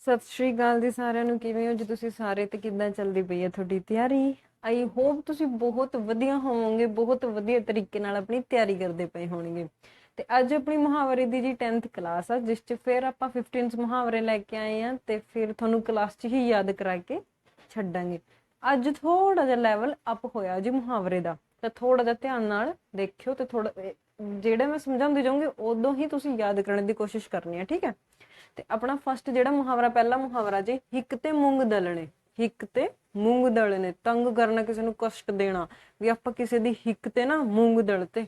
ਸਤਿ ਸ਼੍ਰੀ ਅਕਾਲ ਜੀ ਸਾਰਿਆਂ ਨੂੰ, ਕਿਵੇਂ ਹੋ ਜੀ ਤੁਸੀਂ? ਸਾਰੇ ਤੇ ਕਿੱਦਾਂ ਚੱਲਦੀ ਪਈ ਹੈ ਤੁਹਾਡੀ ਤਿਆਰੀ? ਆਈ ਹੋਪ ਤੁਸੀਂ ਬਹੁਤ ਵਧੀਆ ਹੋਵੋਗੇ, ਬਹੁਤ ਵਧੀਆ ਤਰੀਕੇ ਨਾਲ ਆਪਣੀ ਤਿਆਰੀ ਕਰਦੇ ਪਏ ਹੋਣਗੇ। ਤੇ ਅੱਜ ਆਪਣੀ ਮੁਹਾਵਰੇ ਦੀ ਜੀ 10th ਕਲਾਸ ਆ, ਜਿਸ 'ਚ ਫਿਰ ਆਪਾਂ 15 ਮੁਹਾਵਰੇ ਲੈ ਕੇ ਆਏ ਆ ਤੇ ਫਿਰ ਤੁਹਾਨੂੰ ਕਲਾਸ 'ਚ ਹੀ ਯਾਦ ਕਰਾ ਕੇ ਛੱਡਾਂਗੇ। ਅੱਜ ਥੋੜਾ ਜਿਹਾ ਲੈਵਲ ਅਪ ਹੋਇਆ ਜੀ ਮੁਹਾਵਰੇ ਦਾ। ਤਾਂ ਥੋੜਾ ਜਿਹਾ ਧਿਆਨ ਨਾਲ ਦੇਖਿਓ ਤੇ ਥੋੜਾ ਜਿਹੜੇ ਮੈਂ ਸਮਝਾਉਂਦੀ ਜਾਊਂਗੀ, ਉਦੋਂ ਹੀ ਤੁਸੀਂ ਯਾਦ ਕਰਨ ਦੀ ਕੋਸ਼ਿਸ਼ ਕਰਨੀ ਹੈ ਠੀਕ ਹੈ? ਤੇ ਆਪਣਾ ਫਸਟ ਜਿਹੜਾ ਮੁਹਾਵਰਾ, ਪਹਿਲਾ ਮੁਹਾਵਰਾ ਜੀ, ਹਿੱਕ ਤੇ ਮੂੰਗ ਦਲਣੇ, ਹਿੱਕ ਤੇ ਮੂੰਗ ਦਲਣੇ, ਤੰਗ ਕਰਨਾ ਕਿਸੇ ਨੂੰ ਕਸ਼ਟ ਦੇਣਾ, ਵੀ ਆਪਾਂ ਕਿਸੇ ਦੀ ਹਿੱਕ ਤੇ ਨਾ ਮੂੰਗ ਦਲ ਤੇ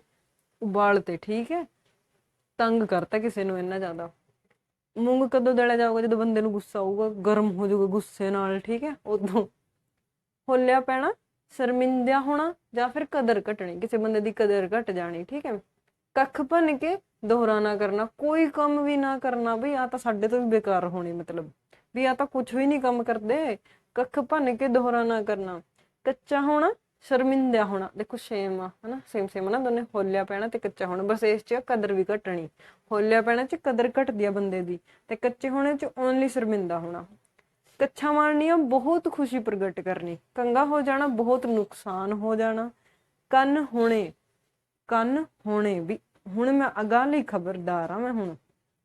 ਉਬਾਲ ਤੇ, ਠੀਕ ਹੈ? ਤੰਗ ਕਰਤਾ ਕਿਸੇ ਨੂੰ ਇੰਨਾ ਜ਼ਿਆਦਾ। ਮੂੰਗ ਕਦੋਂ ਦਲਿਆ ਜਾਊਗਾ? ਜਦੋਂ ਬੰਦੇ ਨੂੰ ਗੁੱਸਾ ਆਊਗਾ, ਗਰਮ ਹੋ ਜਾਊਗਾ ਗੁੱਸੇ ਨਾਲ, ਠੀਕ ਹੈ? ਉਦੋਂ। ਹੋਲਿਆ ਪੈਣਾ, ਸ਼ਰਮਿੰਦਿਆ ਹੋਣਾ ਜਾਂ ਫਿਰ ਕਦਰ ਘਟਣੀ, ਕਿਸੇ ਬੰਦੇ ਦੀ ਕਦਰ ਘਟ ਜਾਣੀ, ਠੀਕ ਹੈ? ਕੱਖ ਭੰਨ ਕੇ ਦੁਹਰਾਨਾ ਕਰਨਾ, ਕੋਈ ਕੰਮ ਵੀ ਨਾ ਕਰਨਾ ਵੀ ਆ ਤਾਂ ਸਾਡੇ ਤੋਂ ਵੀ ਬੇਕਾਰ ਹੋਣੀ ਮਤਲਬ। ਵੀ ਆ ਤਾਂ ਕੁਝ ਵੀ ਨਹੀਂ ਕੰਮ ਕਰਦੇ। ਕੱਖ ਭੰਨ ਕੇ ਦੋਹਰਾ ਨਾ ਕਰਨਾ। ਕੱਚਾ ਹੋਣਾ, ਸ਼ਰਮਿੰਦਾ ਹੋਣਾ। ਦੇਖੋ ਸੇਮ ਆ, ਹਨਾ? ਸੇਮ ਸੇਮ ਨਾ, ਦੋਨੇ ਹੋਲਿਆ ਪੈਣਾ ਤੇ ਕੱਚਾ ਹੋਣਾ। ਬਸ ਇਸ 'ਚ ਕਦਰ ਵੀ ਘਟਣੀ। ਹੋਲਿਆ ਪੈਣਾ 'ਚ ਕਦਰ ਘਟਦੀ ਆ ਬੰਦੇ ਦੀ ਤੇ ਕੱਚੇ ਹੋਣੇ 'ਚ ਓਨਲੀ ਸ਼ਰਮਿੰਦਾ ਹੋਣਾ। ਕੱਛਾ ਮਾਰਨੀ ਆ, ਬਹੁਤ ਖੁਸ਼ੀ ਪ੍ਰਗਟ ਕਰਨੀ। ਕੰਗਾ ਹੋ ਜਾਣਾ, ਬਹੁਤ ਨੁਕਸਾਨ ਹੋ ਜਾਣਾ। ਕੰਨ ਹੋਣੇ ਕੰਨ ਹੋਣੇ ਵੀ ਹੁਣ ਮੈਂ ਅਗਾਹ ਲਈ ਖਬਰਦਾਰ ਆ ਮੈਂ ਹੁਣ।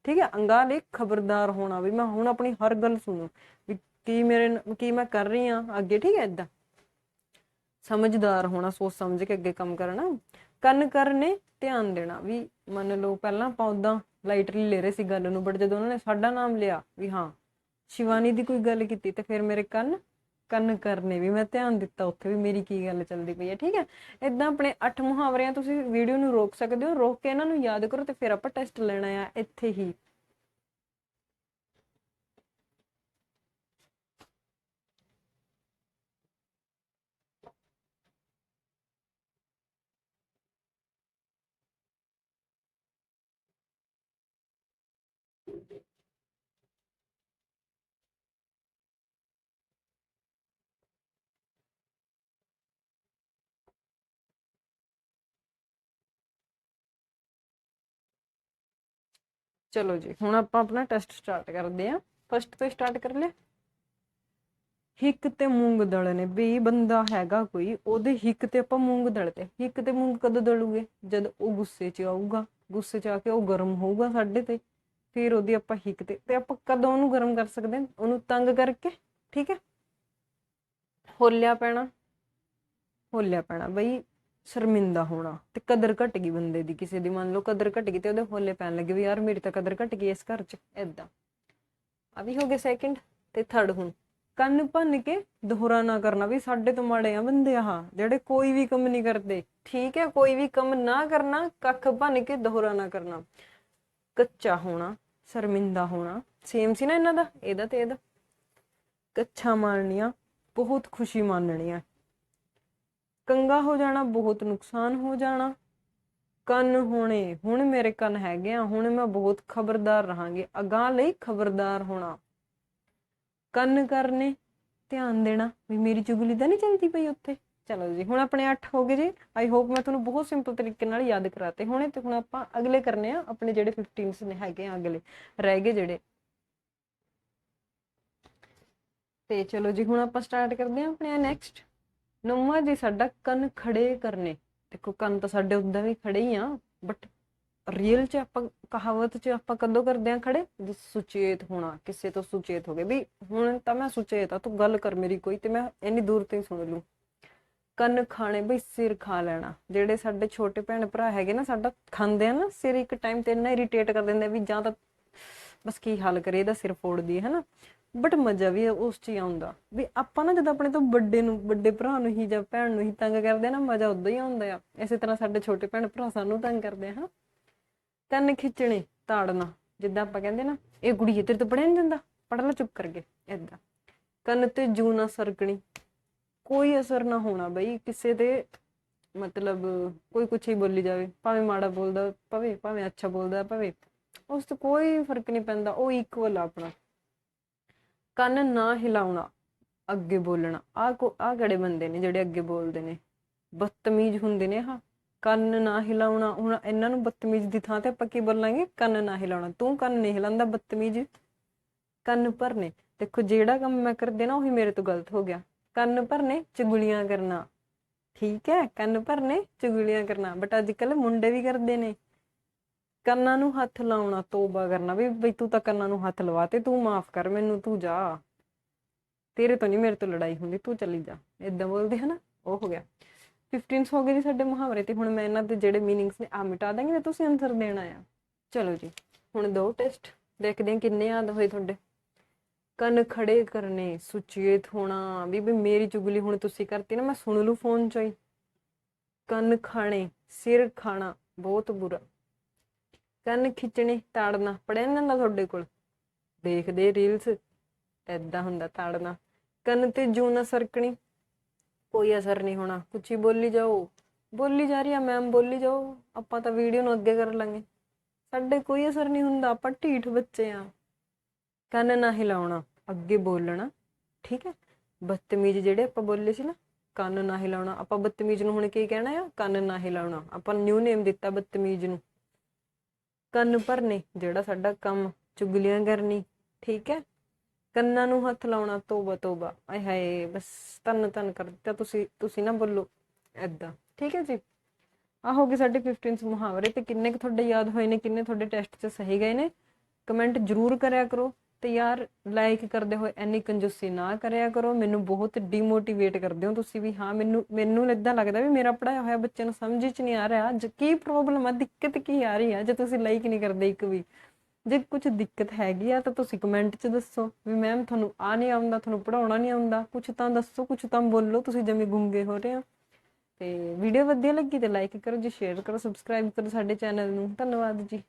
ਠੀਕ ਹੈ, ਅਗਾਹ ਲਈ ਖਬਰਦਾਰ ਹੋਣਾ ਵੀ ਮੈਂ ਹੁਣ ਆਪਣੀ ਹਰ ਗੱਲ ਸੁਣੂ। ਵੀ ਕੀ ਮੇਰੇ ਕੀ ਮੈਂ ਕਰ ਰਹੀ ਆ ਅੱਗੇ, ਠੀਕ ਹੈ ਇਦਾਂ ਸਮਝਦਾਰ ਹੋਣਾ, ਸੋਚ ਸਮਝ ਕੇ ਅੱਗੇ ਕੰਮ ਕਰਨਾ। ਕੰਨ ਕਰਨੇ ਧਿਆਨ ਦੇਣਾ। ਵੀ ਮੰਨ ਲਓ ਪਹਿਲਾਂ ਆਪਾਂ ਉਦਾਂ ਲਾਈਟਲੀ ਲੈ ਰਹੇ ਸੀ ਗੱਲ ਨੂੰ ਬਟ ਜਦੋਂ ਉਹਨਾਂ ਨੇ ਸਾਡਾ ਨਾਮ ਲਿਆ, ਵੀ ਹਾਂ, ਸ਼ਿਵਾਨੀ ਦੀ ਕੋਈ ਗੱਲ ਕੀਤੀ ਤੇ ਫਿਰ ਮੇਰੇ ਕੰਨ ਕੰਨ ਕਰਨੇ ਵੀ, ਮੈਂ ਧਿਆਨ ਦਿੱਤਾ ਉੱਥੇ ਵੀ ਮੇਰੀ ਕੀ ਗੱਲ ਚੱਲਦੀ ਪਈ ਹੈ, ਠੀਕ ਹੈ? ਇਦਾਂ ਆਪਣੇ ਅੱਠ ਮੁਹਾਵਰਿਆਂ ਤੁਸੀਂ ਵੀਡੀਓ ਨੂੰ ਰੋਕ ਸਕਦੇ ਹੋ, ਰੋਕ ਕੇ ਇਹਨਾਂ ਨੂੰ ਯਾਦ ਕਰੋ ਤੇ ਫਿਰ ਆਪਾਂ ਟੈਸਟ ਲੈਣਾ ਆ ਇੱਥੇ ਹੀ। ਚਲੋ ਜੀ, ਹੁਣ ਆਪਾਂ ਆਪਣਾ ਟੈਸਟ ਸਟਾਰਟ ਕਰਦੇ ਹਾਂ। ਫਸਟ ਤੋਂ ਸਟਾਰਟ ਕਰ ਲਿਆ। ਹਿੱਕ ਤੇ ਮੂੰਗ ਦਲਣੇ ਵੀ ਬੰਦਾ ਹੈਗਾ ਕੋਈ, ਉਹਦੇ ਹਿੱਕ ਤੇ ਆਪਾਂ ਮੂੰਗ ਦਲਤੇ ਹਿੱਕ ਤੇ ਮੂੰਗ ਕਦੋਂ ਦਲੂਗੇ? ਜਦ ਉਹ ਗੁੱਸੇ 'ਚ ਆਊਗਾ। ਗੁੱਸੇ 'ਚ ਆ ਕੇ ਉਹ ਗਰਮ ਹੋਊਗਾ ਸਾਡੇ ਤੇ। ਫਿਰ ਉਹਦੀ ਆਪਾਂ ਹਿੱਕ ਤੇ ਤੇ ਆਪਾਂ ਕਦੋਂ ਉਹਨੂੰ ਗਰਮ ਕਰ ਸਕਦੇ ਹਾਂ? ਉਹਨੂੰ ਤੰਗ ਕਰਕੇ, ਠੀਕ ਹੈ? ਹੋਲਿਆ ਪੈਣਾ। ਹੋਲਿਆ ਪੈਣਾ। ਬਈ ਸ਼ਰਮਿੰਦਾ ਹੋਣਾ ਤੇ ਕਦਰ ਘਟ ਗਈ ਬੰਦੇ ਦੀ ਕਿਸੇ ਦੀ। ਮੰਨ ਲਓ ਕਦਰ ਘਟ ਗਈ ਤੇ ਉਹਦੇ ਹੋਲੇ ਪੈਣ ਲੱਗੇ ਵੀ ਯਾਰ ਮੇਰੀ ਤਾਂ ਕਦਰ ਘਟ ਗਈ ਇਸ ਘਰ 'ਚ ਐਦਾਂ ਆ ਵੀ ਹੋ ਗਿਆ ਸੈਕਿੰਡ ਤੇ ਥਰਡ ਹੁਣ। ਕੰਨ ਭੰਨ ਕੇ ਦੋਹਰਾ ਨਾ ਕਰਨਾ ਵੀ ਸਾਡੇ ਤੋਂ ਮਾੜੇ ਆ ਬੰਦੇ ਆਹ, ਜਿਹੜੇ ਕੋਈ ਵੀ ਕੰਮ ਨਹੀਂ ਕਰਦੇ। ਠੀਕ ਹੈ, ਕੋਈ ਵੀ ਕੰਮ ਨਾ ਕਰਨਾ, ਕੱਖ ਭੰਨ ਕੇ ਦੋਹਰਾ ਨਾ ਕਰਨਾ। ਕੱਚਾ ਹੋਣਾ, ਸ਼ਰਮਿੰਦਾ ਹੋਣਾ ਸੇਮ ਸੀ ਨਾ ਇਹਨਾਂ ਦਾ, ਇਹਦਾ ਤੇ ਇਹਦਾ। ਕੱਛਾ ਮਾਰਨੀਆਂ, ਬਹੁਤ ਖੁਸ਼ੀ ਮਾਨਣੀਆਂ। ਕੰਗਾ ਹੋ ਜਾਣਾ, ਬਹੁਤ ਨੁਕਸਾਨ ਹੋ ਜਾਣਾ। ਕੰਨ ਹੋਣੇ, ਹੁਣ ਮੇਰੇ ਕੰਨ ਹੈਗੇ ਆ, ਹੁਣ ਮੈਂ ਬਹੁਤ ਖਬਰਦਾਰ ਰਹਾਂਗੇ। ਅਗਾਹ ਲਈ ਖਬਰਦਾਰ ਹੋਣਾ। ਕੰਨ ਕਰਨੇ, ਧਿਆਨ ਦੇਣਾ, ਵੀ ਮੇਰੀ ਚੁਗਲੀ ਤਾਂ ਨਹੀਂ ਚੱਲਦੀ ਪਈ ਉੱਥੇ। ਚਲੋ ਜੀ, ਹੁਣ ਆਪਣੇ 8 ਹੋ ਗਏ ਜੀ। ਆਈ ਹੋਪ ਮੈਂ ਤੁਹਾਨੂੰ ਬਹੁਤ ਸਿੰਪਲ ਤਰੀਕੇ ਨਾਲ ਯਾਦ ਕਰਾਤੇ ਹੋਣੇ ਤੇ ਹੁਣ ਆਪਾਂ ਅਗਲੇ ਕਰਨੇ ਆ, ਆਪਣੇ ਜਿਹੜੇ 15 ਨੇ ਹੈਗੇ ਆ ਅਗਲੇ, ਰਹਿ ਗਏ ਜਿਹੜੇ। ਤੇ ਚਲੋ ਜੀ, ਹੁਣ ਆਪਾਂ ਸਟਾਰਟ ਕਰਦੇ ਆ ਆਪਣੇ ਨੈਕਸਟ ਨੌਵਾਂ ਜੀ ਸਾਡਾ ਕੰਨ ਖੜੇ ਕਰਨੇ, ਦੇਖੋ ਕੰਨ ਤਾਂ ਸਾਡੇ ਉਦਾਂ ਵੀ ਖੜੇ ਹੀ ਆ ਬਟ ਰੀਅਲ ਚ ਆਪਾਂ, ਕਹਾਵਤ ਚ ਆਪਾਂ ਕਦੋਂ ਕਰਦੇ ਆ ਖੜੇ? ਜਦੋਂ ਸੁਚੇਤ ਹੋਣਾ, ਕਿਸੇ ਤੋਂ ਸੁਚੇਤ ਹੋ ਗਏ ਵੀ ਹੁਣ ਤਾਂ ਮੈਂ ਸੁਚੇਤ ਆ, ਤੂੰ ਗੱਲ ਕਰ ਮੇਰੀ ਕੋਈ, ਤੇ ਮੈਂ ਇੰਨੀ ਦੂਰ ਤੋਂ ਹੀ ਸੁਣ ਲੂੰ। ਕੰਨ ਖਾਣੇ ਬਈ ਸਿਰ ਖਾ ਲੈਣਾ, ਜਿਹੜੇ ਸਾਡੇ ਛੋਟੇ ਭੈਣ ਭਰਾ ਹੈਗੇ ਨਾ, ਸਾਡਾ ਖਾਂਦੇ ਆ ਨਾ, ਸਿਰ ਇੱਕ ਟਾਈਮ ਤੇ ਇੰਨਾ ਇਰੀਟੇਟ ਕਰ ਦਿੰਦੇ ਵੀ ਜਾਂ ਤਾਂ ਬਸ ਕੀ ਹਾਲ ਕਰੇ ਇਹਦਾ ਸਿਰ ਫੋੜ ਦਈਏ ਹਨਾ? ਬਟ ਮਜ਼ਾ ਵੀ ਉਸ ਚ ਹੀ ਆਉਂਦਾ। ਵੀ ਆਪਾਂ ਨਾ ਜਦੋਂ ਆਪਣੇ ਤੋਂ ਵੱਡੇ ਨੂੰ, ਵੱਡੇ ਭਰਾ ਨੂੰ ਹੀ ਜਾਂ ਭੈਣ ਨੂੰ ਹੀ ਤੰਗ ਕਰਦੇ ਆ ਨਾ, ਮਜ਼ਾ ਉਦੋਂ ਹੀ ਆਉਂਦਾ ਆ। ਇਸੇ ਤਰ੍ਹਾਂ ਸਾਡੇ ਛੋਟੇ ਭੈਣ ਭਰਾ ਸਾਨੂੰ ਤੰਗ ਕਰਦੇ ਆ, ਹਾਂ। ਕੰਨ ਖਿੱਚਣੇ ਤਾੜਨਾ, ਜਿੱਦਾਂ ਆਪਾਂ ਕਹਿੰਦੇ ਨਾ, ਇਹ ਕੁੜੀ ਤੇਰੇ ਤੋਂ ਪੜਿਆ ਨਹੀਂ ਜਾਂਦਾ ਪੜ ਲੈ ਚੁੱਪ ਕਰਕੇ, ਏਦਾਂ। ਕੰਨ ਤੇ ਜੂ ਨਾ ਸਰਕਣੀ, ਕੋਈ ਅਸਰ ਨਾ ਹੋਣਾ ਬਈ, ਕਿਸੇ ਤੇ ਮਤਲਬ ਕੋਈ ਕੁਛ ਹੀ ਬੋਲੀ ਜਾਵੇ, ਭਾਵੇਂ ਮਾੜਾ ਬੋਲਦਾ ਭਾਵੇਂ ਭਾਵੇਂ ਅੱਛਾ ਬੋਲਦਾ ਭਾਵੇਂ ਉਸ ਤੋਂ ਕੋਈ ਫ਼ਰਕ ਨਹੀਂ ਪੈਂਦਾ, ਉਹ ਇਕੁਅਲ ਆ ਆਪਣਾ। ਕੰਨ ਨਾ ਹਿਲਾਉਣਾ, ਅੱਗੇ ਬੋਲਣਾ। ਆ ਕੋ ਆ ਕਿਹੜੇ ਬੰਦੇ ਨੇ ਜਿਹੜੇ ਅੱਗੇ ਬੋਲਦੇ ਨੇ? ਬਦਤਮੀਜ਼ ਹੁੰਦੇ ਨੇ ਹਾਂ ਕੰਨ ਨਾ ਹਿਲਾਉਣਾ, ਹੁਣ ਇਹਨਾਂ ਨੂੰ ਬਦਤਮੀਜ਼ ਦੀ ਥਾਂ ਤੇ ਆਪਾਂ ਕੀ ਬੋਲਾਂਗੇ? ਕੰਨ ਨਾ ਹਿਲਾਉਣਾ। ਤੂੰ ਕੰਨ ਨਹੀਂ ਹਿਲਾਉਂਦਾ ਬਦਤਮੀਜ਼। ਕੰਨ ਭਰਨੇ। ਦੇਖੋ ਜਿਹੜਾ ਕੰਮ ਮੈਂ ਕਰਦੇ ਨਾ, ਉਹੀ ਮੇਰੇ ਤੋਂ ਗਲਤ ਹੋ ਗਿਆ। ਕੰਨ ਭਰਨੇ, ਚੁਗਲੀਆਂ ਕਰਨਾ। ਠੀਕ ਹੈ, ਕੰਨ ਭਰਨੇ, ਚੁਗਲੀਆਂ ਕਰਨਾ। ਬਟ ਅੱਜ ਕੱਲ ਮੁੰਡੇ ਵੀ ਕਰਦੇ ਨੇ। ਕੰਨਾਂ ਨੂੰ ਹੱਥ ਲਾਉਣਾ, ਤੋਬਾ ਕਰਨਾ, ਵੀ ਬਈ ਤੂੰ ਤਾਂ ਕੰਨਾਂ ਨੂੰ ਹੱਥ ਲਵਾ ਤੇ ਤੂੰ ਮਾਫ ਕਰ, ਮੈਨੂੰ ਤੂੰ ਜਾ। ਤੇਰੇ ਤੋਂ ਨਹੀਂ ਮੇਰੇ ਤੋਂ ਲੜਾਈ ਹੁੰਦੀ, ਤੂੰ ਚਲੀ ਜਾ। ਇਦਾਂ ਬੋਲਦੇ ਹਨਾ, ਉਹ ਹੋ ਗਿਆ। 15s ਹੋ ਗਏ ਜੀ ਸਾਡੇ ਮੁਹਾਵਰੇ ਤੇ, ਹੁਣ ਮੈਂ ਇਹਨਾਂ ਦੇ ਜਿਹੜੇ ਮੀਨਿੰਗਸ ਨੇ ਆ ਮਿਟਾ ਦਾਂਗੀ ਤੇ ਤੁਸੀਂ ਆਨਸਰ ਦੇਣਾ ਆ। ਚਲੋ ਜੀ, ਹੁਣ ਦੋ ਟੈਸਟ ਦੇਖਦੇ ਹਾਂ ਕਿੰਨੇ ਯਾਦ ਹੋਏ ਤੁਹਾਡੇ। ਕੰਨ ਖੜੇ ਕਰਨੇ ਸੁਚੇਤ ਹੋਣਾ ਵੀ ਵੀ ਮੇਰੀ ਚੁਗਲੀ ਹੁਣ ਤੁਸੀਂ ਕਰਤੀ ਨਾ, ਮੈਂ ਸੁਣ ਲੂ ਫੋਨ ਚੋਂ ਹੀ। ਕੰਨ ਖਾਣੇ, ਸਿਰ ਖਾਣਾ, ਬਹੁਤ ਬੁਰਾ। ਕੰਨ ਖਿੱਚਣੇ, ਤਾੜਨਾ ਪੜਿਆ ਨਾ ਨਾ ਤੁਹਾਡੇ ਕੋਲ। ਦੇਖਦੇ ਰੀਲਸ ਐਦਾਂ ਹੁੰਦਾ ਤਾੜਨਾ। ਕੰਨ ਤੇ ਜੂ ਨਾ ਸਰਕਣੀ, ਕੋਈ ਅਸਰ ਨਹੀਂ ਹੋਣਾ। ਕੁਛ ਹੀ ਬੋਲੀ ਜਾਓ। ਬੋਲੀ ਜਾ ਰਹੀ ਆ ਮੈਮ ਬੋਲੀ ਜਾਓ। ਆਪਾਂ ਤਾਂ ਵੀਡੀਓ ਨੂੰ ਅੱਗੇ ਕਰ ਲਾਂਗੇ। ਸਾਡੇ ਕੋਈ ਅਸਰ ਨਹੀਂ ਹੁੰਦਾ, ਆਪਾਂ ਢੀਠ ਬੱਚੇ ਆ। ਕੰਨ ਨਾ ਹਿਲਾਉਣਾ, ਅੱਗੇ ਬੋਲਣਾ, ਠੀਕ ਹੈ? ਬਦਤਮੀਜ਼ ਜਿਹੜੇ ਆਪਾਂ ਬੋਲੇ ਸੀ ਨਾ, ਕੰਨ ਨਾ ਹਿਲਾਉਣਾ। ਆਪਾਂ ਬਦਤਮੀਜ਼ ਨੂੰ ਹੁਣ ਕੀ ਕਹਿਣਾ ਆ? ਕੰਨ ਨਾ ਹਿਲਾਉਣਾ। ਆਪਾਂ ਨਿਊ ਨੇਮ ਦਿੱਤਾ ਬਦਤਮੀਜ਼ ਨੂੰ। ਕੰਨ ਭਰਨੇ, ਜਿਹੜਾ ਸਾਡਾ ਕੰਮ, ਚੁਗਲੀਆਂ ਕਰਨੀ, ਠੀਕ ਹੈ? ਕੰਨਾਂ ਨੂੰ ਹੱਥ ਲਾਉਣਾ, ਤੋਬਾ ਤੋਬਾ। ਆਏ ਹਾਏ, ਬਸ ਤਨ ਤਨ ਕਰ ਦਿੱਤਾ ਤੁਸੀਂ ਤੁਸੀਂ ਨਾ ਬੋਲੋ ਐਦਾਂ ਠੀਕ ਹੈ ਜੀ? ਆ ਹੋ ਗਏ ਸਾਡੇ 15 ਮੁਹਾਵਰੇ ਤੇ ਕਿੰਨੇ ਕੁ ਤੁਹਾਡੇ ਯਾਦ ਹੋਏ ਨੇ, ਕਿੰਨੇ ਤੁਹਾਡੇ ਟੈਸਟ 'ਚ ਸਹੀ ਗਏ ਨੇ? ਕਮੈਂਟ ਜ਼ਰੂਰ ਕਰਿਆ ਕਰੋ। ਤੇ ਯਾਰ ਲਾਈਕ ਕਰਦੇ ਹੋਏ ਐਨੀ ਕੰਜੂਸੀ ਨਾ ਕਰਿਆ ਕਰੋ, ਮੈਨੂੰ ਬਹੁਤ ਡੀਮੋਟੀਵੇਟ ਕਰਦੇ ਹੋ ਤੁਸੀਂ ਵੀ। ਹਾਂ, ਮੈਨੂੰ ਮੈਨੂੰ ਇਦਾਂ ਲੱਗਦਾ ਵੀ ਮੇਰਾ ਪੜਾਇਆ ਹੋਇਆ ਬੱਚੇ ਨੂੰ ਸਮਝ 'ਚ ਨਹੀਂ ਆ ਰਿਹਾ। ਅੱਜ ਕੀ ਪ੍ਰੋਬਲਮ ਆ, ਦਿੱਕਤ ਕੀ ਆ ਰਹੀ ਆ, ਜੇ ਤੁਸੀਂ ਲਾਈਕ ਨਹੀਂ ਕਰਦੇ ਇੱਕ ਵੀ। ਜੇ ਕੁਝ ਦਿੱਕਤ ਹੈਗੀ ਆ ਤਾਂ ਤੁਸੀਂ ਕਮੈਂਟ 'ਚ ਦੱਸੋ ਵੀ ਮੈਮ ਤੁਹਾਨੂੰ ਆ ਨਹੀਂ ਆਉਂਦਾ, ਤੁਹਾਨੂੰ ਪੜਾਉਣਾ ਨਹੀਂ ਆਉਂਦਾ। ਕੁਝ ਤਾਂ ਦੱਸੋ ਕੁਝ ਤਾਂ ਬੋਲੋ, ਤੁਸੀਂ ਜਿਵੇਂ ਗੁੰਗੇ ਹੋ ਰਹੇ ਹੋ। ਤੇ ਵੀਡੀਓ ਵਧੀਆ ਲੱਗੀ ਤੇ ਲਾਈਕ ਕਰੋ, ਜੀ ਸ਼ੇਅਰ ਕਰੋ ਸਬਸਕ੍ਰਾਈਬ ਕਰੋ ਸਾਡੇ ਚੈਨਲ ਨੂੰ। ਧੰਨਵਾਦ ਜੀ।